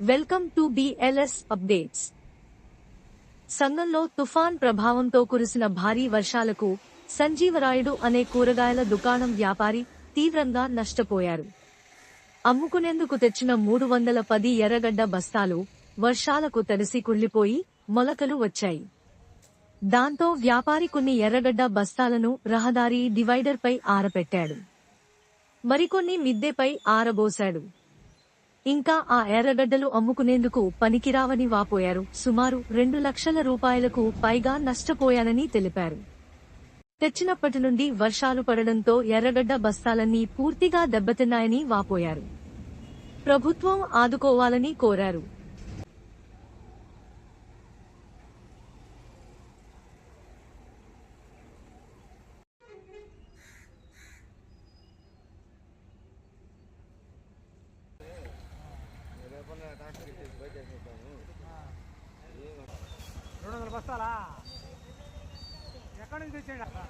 Welcome to BLS updates. సంఘంలో తుఫాన్ ప్రభావంతో కురిసిన భారీ వర్షాలకు సంజీవరాయుడు అనే కూరగాయల దుకాణం వ్యాపారి తీవ్రంగా నష్టపోయారు. అమ్ముకునేందుకు తెచ్చిన మూడు వందల పది ఎర్రగడ్డ బస్తాలు వర్షాలకు తడిసి కుళ్ళిపోయి మొలకలు వచ్చాయి. దాంతో వ్యాపారి కొన్ని ఎర్రగడ్డ బస్తాలను రహదారి డివైడర్పై ఆరపెట్టాడు. మరికొన్ని మిద్దెపై ఆరబోశాడు. ఇంకా ఆ ఎర్రగడ్డలు అమ్ముకునేందుకు పనికిరావని వాపోయారు. సుమారు రెండు లక్షల రూపాయలకు పైగా నష్టపోయానని తెలిపారు. తెచ్చినప్పటి నుండి వర్షాలు పడడంతో ఎర్రగడ్డ బస్తాలన్నీ పూర్తిగా దెబ్బతిన్నాయని వాపోయారు. ప్రభుత్వం ఆదుకోవాలని కోరారు. రెండు వందల బస్తాలా? ఎక్కడి నుంచి తెచ్చేయండి అక్కడ